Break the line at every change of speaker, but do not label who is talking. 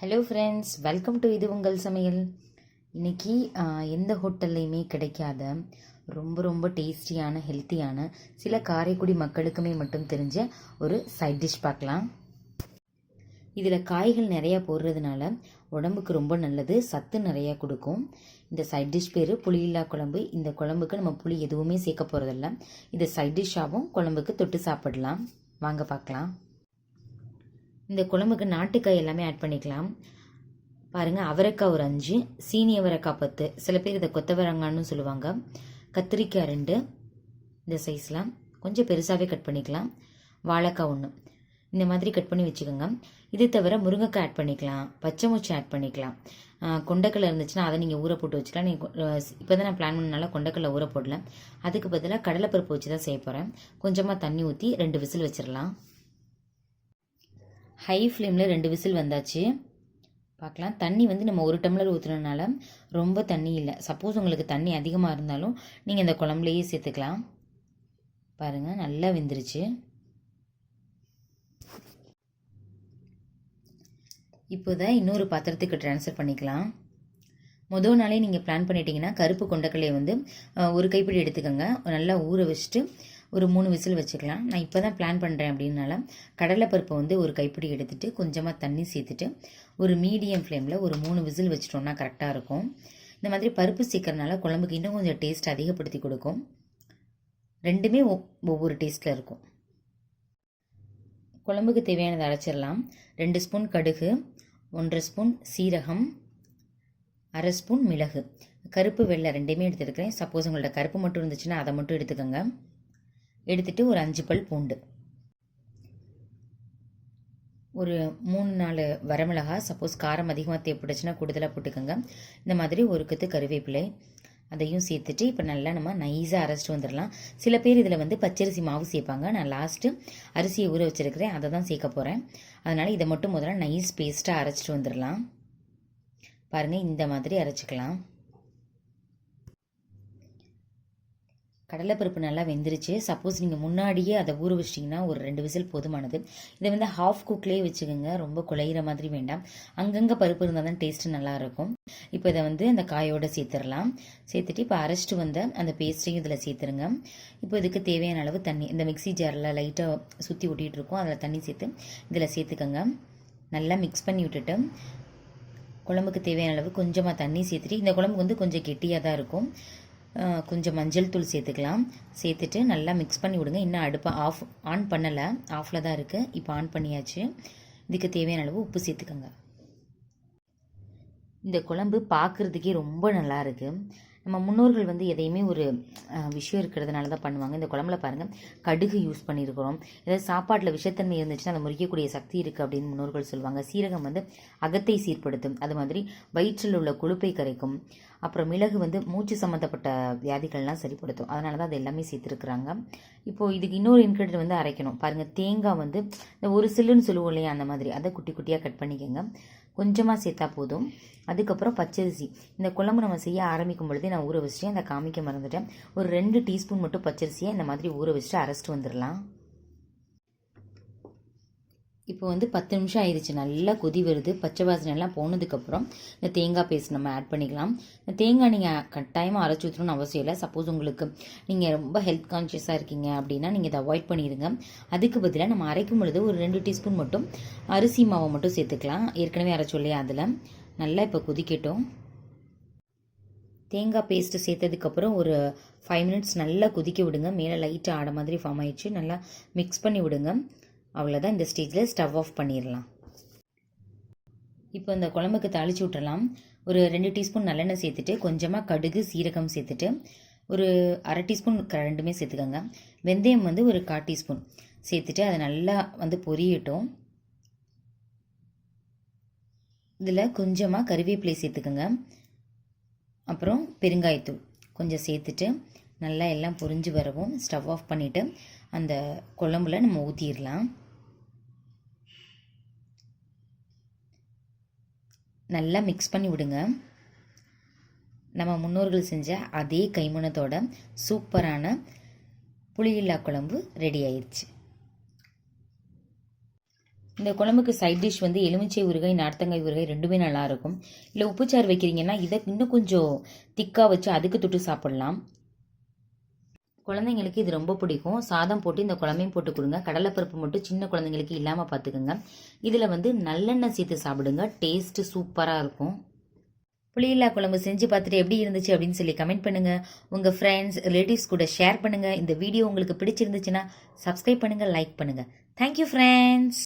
Hello friends welcome to இது உங்கள் சமையல். இன்னைக்கு எந்த ஹோட்டல்லையுமே கிடைக்காத ரொம்ப ரொம்ப டேஸ்டியான ஹெல்த்தியான சில காரைக்குடி மக்களுக்குமே மட்டும் தெரிஞ்ச ஒரு சைட் டிஷ் பார்க்கலாம். இதில் காய்கள் நிறையா போடுறதுனால உடம்புக்கு ரொம்ப நல்லது சத்து நிறையா கொடுக்கும். இந்த சைட் டிஷ் பேர் புளியில்லா குழம்பு. இந்த குழம்புக்கு நம்ம புளி எதுவுமே சேர்க்க போகிறதில்ல இதை சைட் டிஷ்ஷாகவும் குழம்புக்கு தொட்டு சாப்பிடலாம். வாங்க பார்க்கலாம். இந்த குழம்புக்கு நாட்டுக்காய் எல்லாமே ஆட் பண்ணிக்கலாம். பாருங்கள் அவரைக்காய் ஒரு அஞ்சு சீனி அவரைக்காய் பத்து. சில பேர் இதை கொத்தவரங்கான்னு சொல்லுவாங்க. கத்திரிக்காய் ரெண்டு இந்த சைஸில் கொஞ்சம் பெருசாகவே கட் பண்ணிக்கலாம். வாழைக்காய் ஒன்று இந்த மாதிரி கட் பண்ணி வச்சுக்கோங்க. இது தவிர முருங்கைக்காய் ஆட் பண்ணிக்கலாம். பச்சைமூச்சி ஆட் பண்ணிக்கலாம். ஆஹ் இருந்துச்சுன்னா அதை நீங்கள் ஊற போட்டு வச்சுக்கலாம். நீங்கள் இப்போ தான் நான் பிளான் பண்ணனால கொண்டைக்கடலை ஊற போடல. அதுக்கு பதிலாக கடலைப்பருப்பு வச்சு தான் செய்ய போகிறேன் கொஞ்சமாக தண்ணி ஊற்றி ரெண்டு விசில் வச்சிடலாம். ஹை ஃப்ளேமில் ரெண்டு விசில் வந்தாச்சு. பார்க்கலாம். தண்ணி வந்து நம்ம ஒரு டம்ளர் ஊற்றுனதுனால ரொம்ப தண்ணி இல்லை. சப்போஸ் உங்களுக்கு தண்ணி அதிகமாக இருந்தாலும் நீங்கள் இந்த குழம்புலையே சேர்த்துக்கலாம். பாருங்கள் நல்லா வெந்துருச்சு. இப்போ தான் இன்னொரு பாத்திரத்துக்கு ட்ரான்ஸ்ஃபர் பண்ணிக்கலாம். மொதல் நாளே நீங்கள் பிளான் பண்ணிட்டீங்கன்னா கருப்பு கொண்டக்கடலையை வந்து ஒரு கைப்பிடி எடுத்துக்கோங்க. நல்லா ஊற வச்சுட்டு ஒரு மூணு விசில் வச்சுக்கலாம். நான் இப்போ தான் பிளான் பண்ணுறேன் அப்படின்னால கடலைப்பருப்பை வந்து ஒரு கைப்பிடி எடுத்துகிட்டு கொஞ்சமாக தண்ணி சேர்த்துட்டு ஒரு மீடியம் ஃப்ளேமில் ஒரு மூணு விசில் வச்சிட்டோம்னா கரெக்டாக இருக்கும். இந்த மாதிரி பருப்பு சீக்கிரனால குழம்புக்கு இன்னும் கொஞ்சம் டேஸ்ட் அதிகப்படுத்தி கொடுக்கும். ரெண்டுமே ஒவ்வொரு டேஸ்ட்டில் இருக்கும். குழம்புக்கு தேவையானதை அரைச்சிடலாம். ரெண்டு ஸ்பூன் கடுகு ஒன்றரை ஸ்பூன் சீரகம் அரை ஸ்பூன் மிளகு. கருப்பு வெள்ளை ரெண்டுமே எடுத்துருக்கிறேன் சப்போஸ் உங்கள்ட்ட கருப்பு மட்டும் இருந்துச்சுன்னா அதை மட்டும் எடுத்துக்கோங்க. எடுத்துட்டு ஒரு அஞ்சு பல் பூண்டு. ஒரு மூணு நாலு வரமிளகா சப்போஸ் காரம் அதிகமாக தேவைப்பட்டுச்சுன்னா கூடுதலாக போட்டுக்கோங்க. இந்த மாதிரி ஒரு கத்து கருவேப்பிலை அதையும் சேர்த்துட்டு இப்போ நல்லா நம்ம நைஸாக அரைச்சிட்டு வந்துடலாம். சில பேர் இதில் வந்து பச்சரிசி மாவு சேர்ப்பாங்க. நான் லாஸ்ட்டு அரிசியை ஊற வச்சிருக்கிறேன். அதை தான் சேர்க்க போகிறேன் அதனால் இதை மட்டும் முதல்ல நைஸ் பேஸ்ட்டாக அரைச்சிட்டு வந்துடலாம். பாருங்கள் இந்த மாதிரி அரைச்சிக்கலாம். கடலைப்பருப்பு நல்லா வெந்துருச்சு. சப்போஸ் நீங்கள் முன்னாடியே அதை ஊற வச்சிட்டிங்கன்னா ஒரு ரெண்டு விசில் போதுமானது. இதை வந்து ஹாஃப் குக்லேயே வச்சுக்கோங்க. ரொம்ப குழையிற மாதிரி வேண்டாம். அங்கங்கே பருப்பு இருந்தால் தான் டேஸ்ட்டு நல்லாயிருக்கும். இப்போ இதை வந்து அந்த காயோடு சேர்த்துடலாம். சேர்த்துட்டு இப்போ அரைச்சிட்டு வந்த அந்த பேஸ்ட்டையும் இதில் சேர்த்துருங்க. இப்போ இதுக்கு தேவையான அளவு தண்ணி இந்த மிக்ஸி ஜாரில் லைட்டாக சுற்றி ஒட்டிகிட்டு இருக்கோம். அதில் தண்ணி சேர்த்து இதில் சேர்த்துக்கோங்க. நல்லா மிக்ஸ் பண்ணி விட்டுட்டு குழம்புக்கு தேவையான அளவு கொஞ்சமாக தண்ணி சேர்த்துட்டு இந்த குழம்பு வந்து கொஞ்சம் கெட்டியாக தான் இருக்கும். கொஞ்சம் மஞ்சள் தூள் சேர்த்துக்கலாம். சேர்த்துட்டு நல்லா மிக்ஸ் பண்ணி விடுங்க. இன்னும் அடுப்பை ஆஃப் ஆன் பண்ணலை. ஆஃபில் தான் இருக்குது இப்போ ஆன் பண்ணியாச்சு. இதுக்கு தேவையான அளவு உப்பு சேர்த்துக்கோங்க. இந்த குழம்பு பார்க்குறதுக்கே ரொம்ப நல்லா இருக்குது நம்ம முன்னோர்கள் வந்து எதையுமே ஒரு விஷயம் இருக்கிறதுனால தான் பண்ணுவாங்க. இந்த குழம்புல பாருங்கள் கடுகு யூஸ் பண்ணியிருக்கிறோம் ஏதாவது சாப்பாட்டில் விஷத்தன்மை இருந்துச்சுன்னா அதை முறிக்கக்கூடிய சக்தி இருக்குது அப்படின்னு முன்னோர்கள் சொல்லுவாங்க. சீரகம் வந்து அகத்தை சீர்படுத்தும். அது மாதிரி வயிற்றில் உள்ள கொழுப்பை கரைக்கும். அப்புறம் மிளகு வந்து மூச்சு சம்மந்தப்பட்ட வியாதிகள்லாம் சரிப்படுத்தும். அதனால தான் அது எல்லாமே சேர்த்துருக்குறாங்க. இப்போது இதுக்கு இன்னொரு இன்க்ரீடியன்ட் வந்து அரைக்கணும். பாருங்கள் தேங்காய் வந்து இந்த ஒரு சில்லுன்னு சொல்லுவோம் இல்லையா அந்த மாதிரி. அதை குட்டி குட்டியாக கட் பண்ணிக்கோங்க. கொஞ்சமாக சேர்த்தா போதும். அதுக்கப்புறம் பச்சரிசி. இந்த குழம்பு நம்ம செய்ய ஆரம்பிக்கும் பொழுதே நான் ஊற வச்சுட்டேன். அந்த காமிக்க மறந்துட்டேன். ஒரு ரெண்டு டீஸ்பூன் மட்டும் பச்சரிசியை இந்த மாதிரி ஊற வச்சுட்டு அரைச்சிட்டு வந்துடலாம். இப்போ வந்து பத்து நிமிஷம் ஆயிடுச்சு. நல்லா கொதி வருது. பச்சை வாசனைலாம் போனதுக்கப்புறம் இந்த தேங்காய் பேஸ்ட் நம்ம ஆட் பண்ணிக்கலாம். இந்த தேங்காய் நீங்கள் கட்டாயமாக அரைச்சி ஊற்றணும்னு அவசியம் இல்லை. சப்போஸ் உங்களுக்கு நீங்கள் ரொம்ப ஹெல்த் கான்ஷியஸாக இருக்கீங்க அப்படின்னா நீங்கள் இதை அவாய்ட் பண்ணிடுங்க. அதுக்கு பதிலாக நம்ம அரைக்கும் பொழுது ஒரு ரெண்டு டீஸ்பூன் மட்டும் அரிசி மாவை மட்டும் சேர்த்துக்கலாம். ஏற்கனவே அரைச்சோம் இல்லையா அதில். நல்லா இப்போ கொதிக்கட்டும். தேங்காய் பேஸ்ட்டு சேர்த்ததுக்கப்புறம் ஒரு ஃபைவ் மினிட்ஸ் நல்லா கொதிக்க விடுங்க. மேலே லைட்டாக ஆட மாதிரி ஃபார்ம் ஆயிடுச்சு. நல்லா மிக்ஸ் பண்ணி விடுங்க. அவ்வளோதான் இந்த ஸ்டேஜில் ஸ்டவ் ஆஃப் பண்ணிடலாம் இப்போ இந்த குழம்புக்கு தாளிச்சு விட்டுறலாம் ஒரு ரெண்டு டீஸ்பூன் நல்லெண்ணெய் சேர்த்துட்டு கொஞ்சமாக கடுகு சீரகம் சேர்த்துட்டு ஒரு அரை டீஸ்பூன் ரெண்டுமே சேர்த்துக்கோங்க. வெந்தயம் வந்து ஒரு கால் டீஸ்பூன் சேர்த்துட்டு அதை நல்லா வந்து பொரியட்டும். இதில் கொஞ்சமாக கருவேப்பிலை சேர்த்துக்கோங்க. அப்புறம் பெருங்காயத்தூள் கொஞ்சம் சேர்த்துட்டு நல்லா எல்லாம் பொரிஞ்சு வரவும் ஸ்டவ் ஆஃப் பண்ணிவிட்டு அந்த குழம்புல நம்ம ஊற்றிடலாம் நல்லா மிக்ஸ் பண்ணி விடுங்க. நம்ம முன்னோர்கள் செஞ்ச அதே கைமணத்தோட சூப்பரான புளியில்லா குழம்பு ரெடி ஆயிடுச்சு இந்த குழம்புக்கு சைட் டிஷ் வந்து எலுமிச்சை ஊறுகாய் நார்த்தங்காய் ஊறுகாய் ரெண்டுமே நல்லா இருக்கும். இல்லை உப்புச்சாறு வைக்கிறீங்கன்னா இதை இன்னும் கொஞ்சம் திக்காக வச்சு அதுக்கு தொட்டு சாப்பிடலாம். குழந்தைங்களுக்கு இது ரொம்ப பிடிக்கும். சாதம் போட்டு இந்த குழம்பையும் போட்டு கொடுங்க. கடலைப்பருப்பு மட்டும் சின்ன குழந்தைங்களுக்கு இல்லாமல் பார்த்துக்குங்க இதில் வந்து நல்லெண்ணெய் சேர்த்து சாப்பிடுங்க. டேஸ்ட்டு சூப்பராக இருக்கும். புளியில்லா குழம்பு செஞ்சு பார்த்துட்டு எப்படி இருந்துச்சு அப்படின்னு சொல்லி கமெண்ட் பண்ணுங்கள் உங்கள் ஃப்ரெண்ட்ஸ் ரிலேட்டிவ்ஸ் கூட ஷேர் பண்ணுங்கள் இந்த வீடியோ உங்களுக்கு பிடிச்சிருந்துச்சுன்னா சப்ஸ்கிரைப் பண்ணுங்கள் லைக் பண்ணுங்கள் தேங்க்யூ ஃப்ரெண்ட்ஸ்